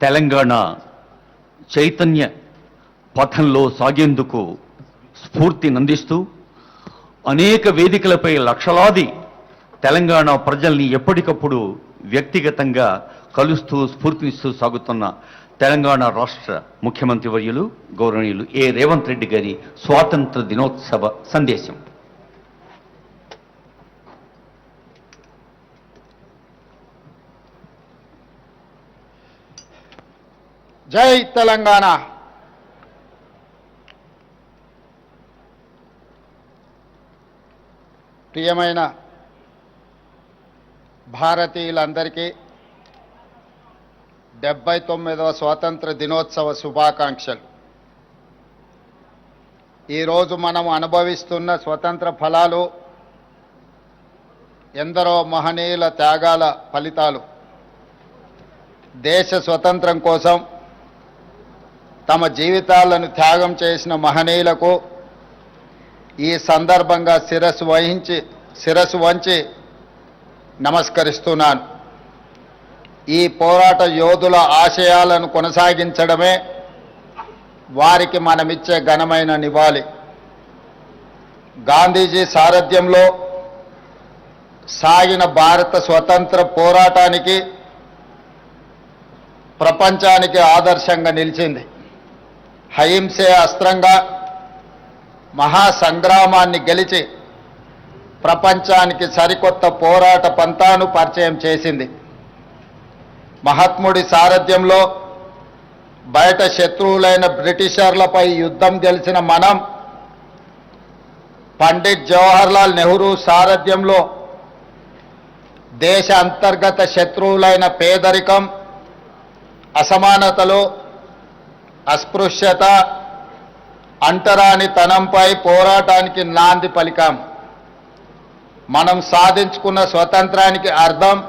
తెలంగాణ చైతన్య పథంలో సాగేందుకు స్ఫూర్తినందిస్తూ అనేక వేదికలపై లక్షలాది తెలంగాణ ప్రజల్ని ఎప్పటికప్పుడు వ్యక్తిగతంగా కలుస్తూ స్ఫూర్తినిస్తూ సాగుతున్న తెలంగాణ రాష్ట్ర ముఖ్యమంత్రి వర్యులు గౌరవనీయులు ఏ రేవంత్ రెడ్డి గారి స్వాతంత్ర దినోత్సవ సందేశం. జై తెలంగాణ. ప్రియమైన భారతీయులందరికీ డెబ్బై తొమ్మిదవ స్వాతంత్ర దినోత్సవ శుభాకాంక్షలు. ఈరోజు మనం అనుభవిస్తున్న స్వతంత్ర ఫలాలు ఎందరో మహనీయుల త్యాగాల ఫలితాలు. దేశ స్వతంత్రం కోసం తమ జీవితాలను త్యాగం చేసిన మహనీయులకు ఈ సందర్భంగా శిరస్సు వహించి శిరస్సు వంచి నమస్కరిస్తున్నాను. ఈ పోరాట యోధుల ఆశయాలను కొనసాగించడమే వారికి మనమిచ్చే ఘనమైన నివాళి. గాంధీజీ సారథ్యంలో సాగిన భారత స్వతంత్ర పోరాటానికి ప్రపంచానికి ఆదర్శంగా నిలిచింది. అహింసే అస్త్రంగా మహాసంగ్రామాన్ని గెలిచి ప్రపంచానికి సరికొత్త పోరాట పంతాను పరిచయం చేసింది. మహాత్ముడి సారథ్యంలో బయట శత్రువులైన బ్రిటిషర్లపై యుద్ధం గెలిచిన మనం పండిట్ జవహర్లాల్ నెహ్రూ సారథ్యంలో దేశ అంతర్గత శత్రువులైన పేదరికం అసమానతలు అస్పృశ్యత అంటరానితనంపై పోరాటానికి నాంది పలికాం. మనం సాధించుకున్న స్వతంత్రానికి అర్థం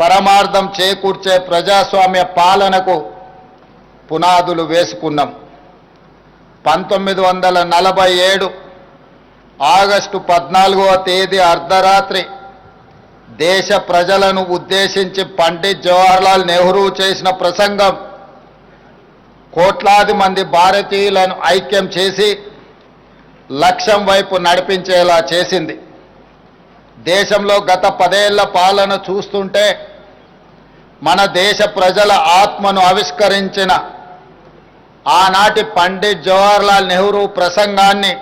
పరమార్థం చేకూర్చే ప్రజాస్వామ్య పాలనకు పునాదులు వేసుకున్నాం. పంతొమ్మిది వందల నలభై ఏడు ఆగస్టు పద్నాలుగవ తేదీ అర్ధరాత్రి దేశ ప్రజలను ఉద్దేశించి పండిత్ జవహర్లాల్ నెహ్రూ చేసిన ప్రసంగం కోట్లాది మంది భారతీయులను ఐక్యం చేసి లక్ష్యం వైపు నడిపించేలా చేసింది. దేశంలో గత పదేళ్ళ పాలన చూస్తుంటే మన దేశ ప్రజల ఆత్మను ఆవిష్కరించిన ఆనాటి పండిత్ జవహర్లాల్ నెహ్రూ ప్రసంగాన్ని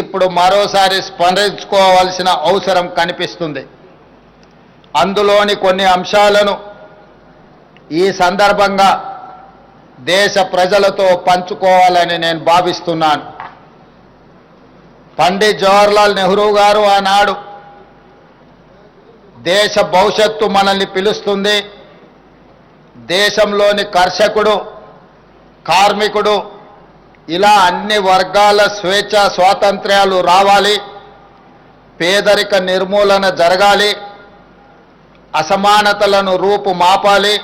ఇప్పుడు మరోసారి స్మరించుకోవాల్సిన అవసరం కనిపిస్తుంది. అందులోని కొన్ని అంశాలను ఈ సందర్భంగా దేశ ప్రజలతో పంచుకోవాలని నేను భావిస్తున్నాను. పండిత్ జవహర్లాల్ నెహ్రూ గారు ఆనాడు దేశ భవిష్యత్తు మనల్ని పిలుస్తుంది. దేశంలోని కర్షకుడు కార్మికుడు ఇలా అన్ని వర్గాల స్వేచ్ఛ స్వాతంత్ర్యాలు రావాలి. పేదరిక నిర్మూలన జరగాలి. అసమానతలను రూపు మాపాలి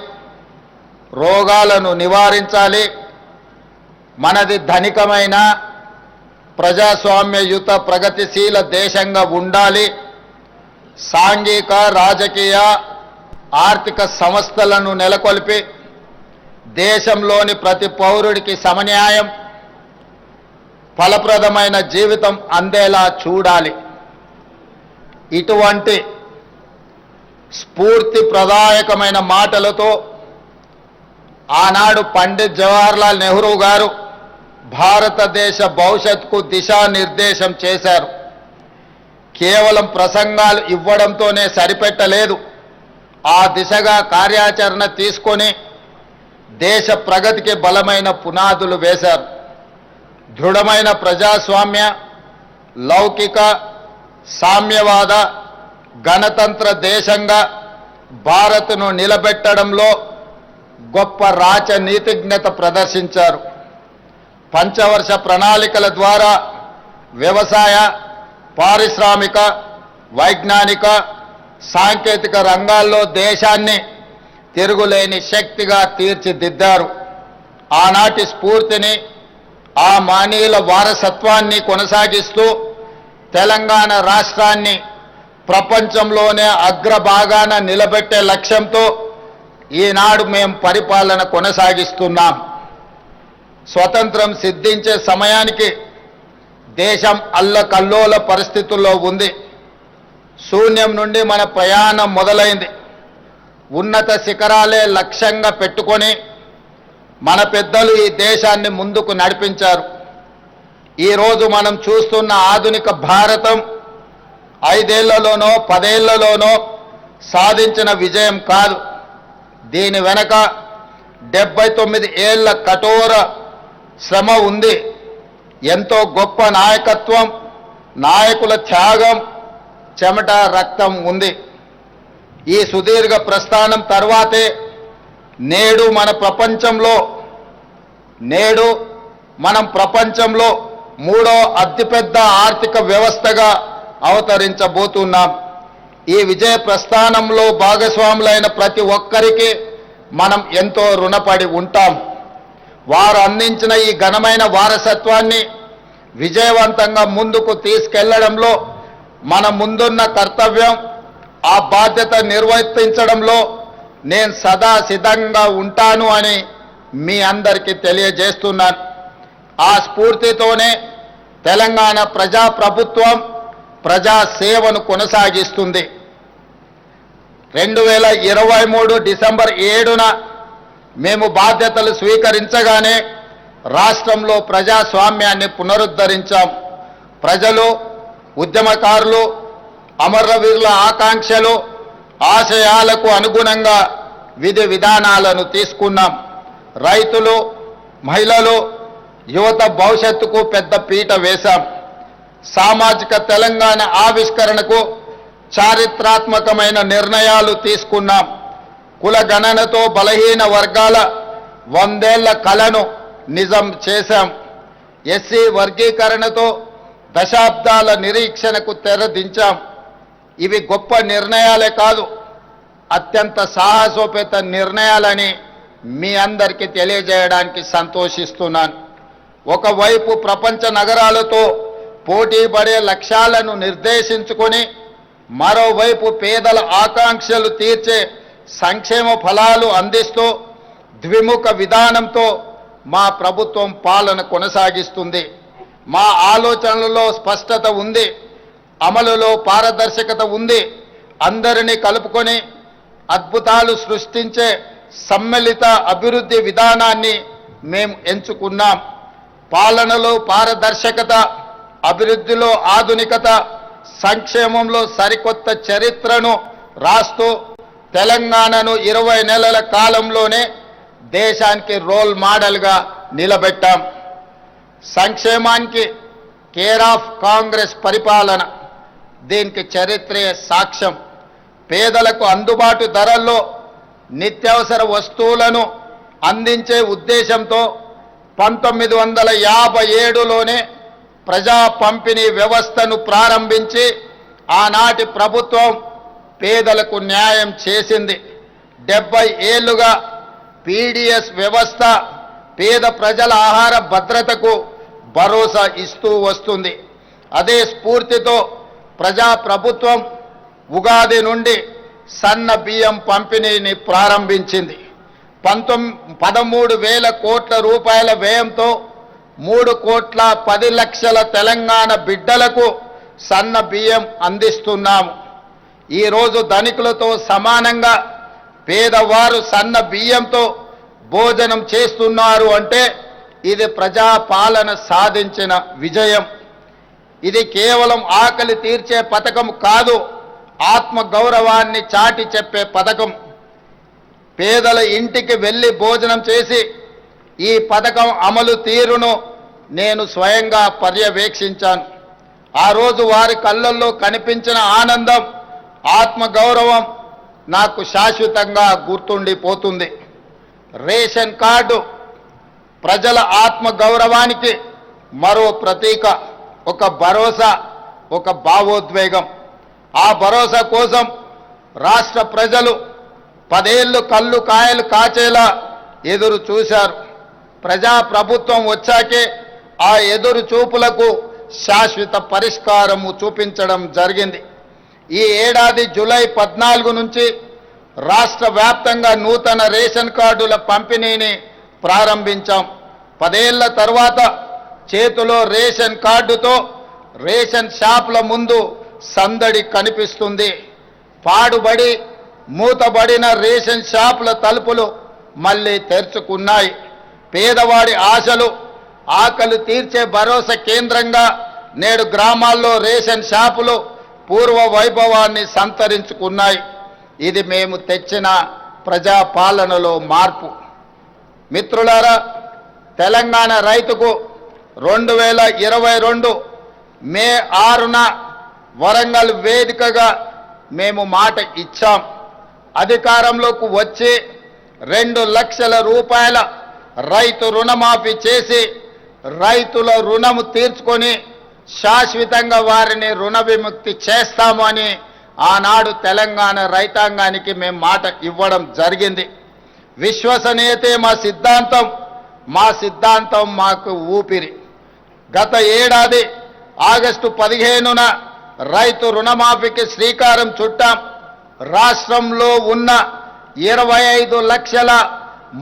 రోగాలను నివారించాలి. మనది ధనికమైన ప్రజాస్వామ్యయుత ప్రగతిశీల దేశంగా ఉండాలి. సాంఘిక రాజకీయ ఆర్థిక సంస్థలను నెలకొల్పి దేశంలోని ప్రతి పౌరుడికి సమన్యాయం ఫలప్రదమైన జీవితం అందేలా చూడాలి. ఇటువంటి స్ఫూర్తి ప్రదాయకమైన మాటలతో ఆనాడు పండిత్ జవహర్లాల్ నెహ్రూ గారు భారతదేశ భవిష్యత్కు దిశానిర్దేశం చేశారు. కేవలం ప్రసంగాలు ఇవ్వడంతోనే సరిపెట్టలేదు. ఆ దిశగా కార్యాచరణ తీసుకొని దేశ ప్రగతికి బలమైన పునాదులు వేశారు. దృఢమైన ప్రజాస్వామ్య లౌకిక సామ్యవాద గణతంత్ర దేశంగా భారత్ను నిలబెట్టడంలో గొప్ప రాచనీతిజ్ఞత ప్రదర్శించారు. పంచవర్ష ప్రణాళికల ద్వారా వ్యవసాయ పారిశ్రామిక వైజ్ఞానిక సాంకేతిక రంగాల్లో దేశాన్ని తిరుగులేని శక్తిగా తీర్చిదిద్దారు. ఆనాటి స్ఫూర్తిని ఆ మానీయుల వారసత్వాన్ని కొనసాగిస్తూ తెలంగాణ రాష్ట్రాన్ని ప్రపంచంలోనే అగ్రభాగాన నిలబెట్టే లక్ష్యంతో ఈనాడు మేము పరిపాలన కొనసాగిస్తున్నాం. స్వతంత్రం సిద్ధించే సమయానికి దేశం అల్లకల్లోల పరిస్థితుల్లో ఉంది. శూన్యం నుండి మన ప్రయాణం మొదలైంది. ఉన్నత శిఖరాలే లక్ష్యంగా పెట్టుకొని మన పెద్దలు ఈ దేశాన్ని ముందుకు నడిపించారు. ఈరోజు మనం చూస్తున్న ఆధునిక భారతం ఐదేళ్ళలోనో పదేళ్ళలోనో సాధించిన విజయం కాదు. దీని వెనక డెబ్బై తొమ్మిది ఏళ్ళ కఠోర శ్రమ ఉంది. ఎంతో గొప్ప నాయకత్వం నాయకుల త్యాగం చెమట రక్తం ఉంది. ఈ సుదీర్ఘ ప్రస్థానం తర్వాతే నేడు మన ప్రపంచంలో నేడు మనం ప్రపంచంలో మూడో అతిపెద్ద ఆర్థిక వ్యవస్థగా అవతరించబోతున్నాం. ఈ విజయ ప్రస్థానంలో భాగస్వాములైన ప్రతి ఒక్కరికి మనం ఎంతో రుణపడి ఉంటాం. వారు అందించిన ఈ ఘనమైన వారసత్వాన్ని విజయవంతంగా ముందుకు తీసుకెళ్ళడంలో మన ముందున్న కర్తవ్యం ఆ బాధ్యత నిర్వర్తించడంలో నేను సదా సిద్ధంగా ఉంటాను అని మీ అందరికీ తెలియజేస్తున్నాను. ఆ స్ఫూర్తితోనే తెలంగాణ ప్రజా ప్రజాసేవను ప్రజా సేవను కొనసాగిస్తుంది. రెండు వేల ఇరవై మూడు డిసెంబర్ ఏడున మేము బాధ్యతలు స్వీకరించగానే రాష్ట్రంలో ప్రజాస్వామ్యాన్ని పునరుద్ధరించాం. ప్రజలు ఉద్యమకారులు అమరవీరుల ఆకాంక్షలు ఆశయాలకు అనుగుణంగా విధి విధానాలను తీసుకున్నాం. రైతులు మహిళలు యువత భవిష్యత్తుకు పెద్ద పీట వేశాం. సామాజిక తెలంగాణ ఆవిష్కరణకు చారిత్రాత్మకమైన నిర్ణయాలు తీసుకున్నాం. కుల గణనతో బలహీన వర్గాల వందేళ్ళ కళను నిజం చేశాం. ఎస్సీ వర్గీకరణతో దశాబ్దాల నిరీక్షణకు తెరదించాం. ఇవి గొప్ప నిర్ణయాలే కాదు అత్యంత సాహసోపేత నిర్ణయాలని మీ అందరికీ తెలియజేయడానికి సంతోషిస్తున్నాను. ఒకవైపు ప్రపంచ నగరాలతో పోటీ పడే లక్ష్యాలను నిర్దేశించుకొని మరోవైపు పేదల ఆకాంక్షలు తీర్చే సంక్షేమ ఫలాలు అందిస్తూ ద్విముఖ విధానంతో మా ప్రభుత్వం పాలన కొనసాగిస్తుంది. మా ఆలోచనలలో స్పష్టత ఉంది. అమలులో పారదర్శకత ఉంది. అందరినీ కలుపుకొని అద్భుతాలు సృష్టించే సమ్మిళిత అభివృద్ధి విధానాన్ని మేము ఎంచుకున్నాం. పాలనలో పారదర్శకత అభివృద్ధిలో ఆధునికత సంక్షేమంలో సరికొత్త చరిత్రను రాస్తూ తెలంగాణను ఇరవై నెలల కాలంలోనే దేశానికి రోల్ మోడల్గా నిలబెట్టాం. సంక్షేమానికి కేర్ ఆఫ్ కాంగ్రెస్ పరిపాలన దీనికి చరిత్రే సాక్ష్యం. పేదలకు అందుబాటు ధరల్లో నిత్యావసర వస్తువులను అందించే ఉద్దేశంతో పంతొమ్మిది వందల యాభై ఏడులోనే ప్రజా పంపిణీ వ్యవస్థను ప్రారంభించి ఆనాటి ప్రభుత్వం పేదలకు న్యాయం చేసింది. డెబ్బై ఏళ్ళుగా పీడిఎస్ వ్యవస్థ పేద ప్రజల ఆహార భద్రతకు భరోసా ఇస్తూ వస్తుంది. అదే స్ఫూర్తితో ప్రజా ప్రభుత్వం ఉగాది నుండి సన్న బియ్యం పంపిణీని ప్రారంభించింది. పంతొమ్మిది పదమూడు వేల కోట్ల రూపాయల వ్యయంతో మూడు కోట్ల పది లక్షల తెలంగాణ బిడ్డలకు సన్న బియ్యం అందిస్తున్నాము. ఈరోజు ధనికులతో సమానంగా పేదవారు సన్న బియ్యంతో భోజనం చేస్తున్నారు అంటే ఇది ప్రజాపాలన సాధించిన విజయం. ఇది కేవలం ఆకలి తీర్చే పథకం కాదు ఆత్మ గౌరవాన్ని చాటి చెప్పే పథకం. పేదల ఇంటికి వెళ్ళి భోజనం చేసి ఈ పథకం అమలు తీరును నేను స్వయంగా పర్యవేక్షించాను. ఆ రోజు వారి కళ్ళల్లో కనిపించిన ఆనందం ఆత్మగౌరవం నాకు శాశ్వతంగా గుర్తుండిపోతుంది. రేషన్ కార్డు ప్రజల ఆత్మగౌరవానికి మరో ప్రతీక ఒక భరోసా ఒక భావోద్వేగం. ఆ భరోసా కోసం రాష్ట్ర ప్రజలు పదేళ్ళు కళ్ళు కాయలు కాచేలా ఎదురు చూశారు. ప్రజా ప్రభుత్వం వచ్చాకే ఆ ఎదురు చూపులకు శాశ్వత పరిష్కారము చూపించడం జరిగింది. ఈ ఏడాది జూలై పద్నాలుగు నుంచి రాష్ట్ర వ్యాప్తంగా నూతన రేషన్ కార్డుల పంపిణీని ప్రారంభించాం. పదేళ్ళ తర్వాత చేతిలో రేషన్ కార్డుతో రేషన్ షాపుల ముందు సందడి కనిపిస్తుంది. పాడుబడి మూతబడిన రేషన్ షాపుల తలుపులు మళ్ళీ తెరుచుకున్నాయి. పేదవాడి ఆశలు ఆకలి తీర్చే భరోసా కేంద్రంగా నేడు గ్రామాల్లో రేషన్ షాపులు పూర్వ వైభవాన్ని సంతరించుకున్నాయి. ఇది మేము తెచ్చిన ప్రజాపాలనలో మార్పు. మిత్రులారా తెలంగాణ రైతుకు రెండు వేల ఇరవై రెండు మే ఆరున వరంగల్ వేదికగా మేము మాట ఇచ్చాం. అధికారంలోకి వచ్చి రెండు లక్షల రూపాయల రైతు రుణమాఫీ చేసి రైతుల రుణము తీర్చుకొని శాశ్వతంగా వారిని రుణ విముక్తి చేస్తాము అని ఆనాడు తెలంగాణ రైతాంగానికి మేము మాట ఇవ్వడం జరిగింది. విశ్వసనీయతే మా సిద్ధాంతం మా సిద్ధాంతం మాకు ఊపిరి. గత ఏడాది ఆగస్టు పదిహేనున రైతు రుణమాఫీకి శ్రీకారం చుట్టాం. రాష్ట్రంలో ఉన్న ఇరవై ఐదు లక్షల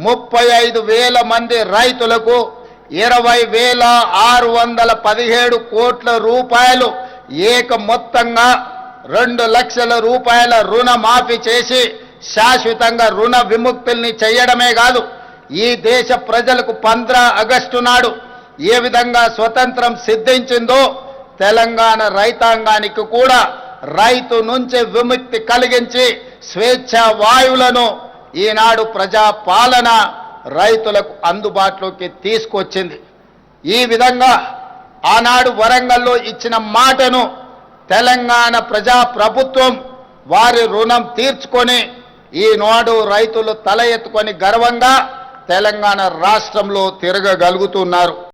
ముప్పై ఐదు వేల మంది రైతులకు ఇరవై వేల ఆరు వందల పదిహేడు కోట్ల రూపాయలు ఏక మొత్తంగా రెండు లక్షల రూపాయల రుణమాఫీ చేసి శాశ్వతంగా రుణ విముక్తుల్ని చేయడమే కాదు ఈ దేశ ప్రజలకు పంద్ర ఆగస్టు నాడు ఏ విధంగా స్వతంత్రం సిద్ధించిందో తెలంగాణ రైతాంగానికి కూడా రైతు నుంచి విముక్తి కలిగించి స్వేచ్ఛ వాయువులను ఈనాడు ప్రజా పాలన రైతులకు అందుబాటులోకి తీసుకొచ్చింది. ఈ విధంగా ఆనాడు వరంగల్లో ఇచ్చిన మాటను తెలంగాణ ప్రజా ప్రభుత్వం వారి రుణం తీర్చుకొని ఈనాడు రైతులు తల ఎత్తుకొని గర్వంగా తెలంగాణ రాష్ట్రంలో తిరగగలుగుతున్నారు.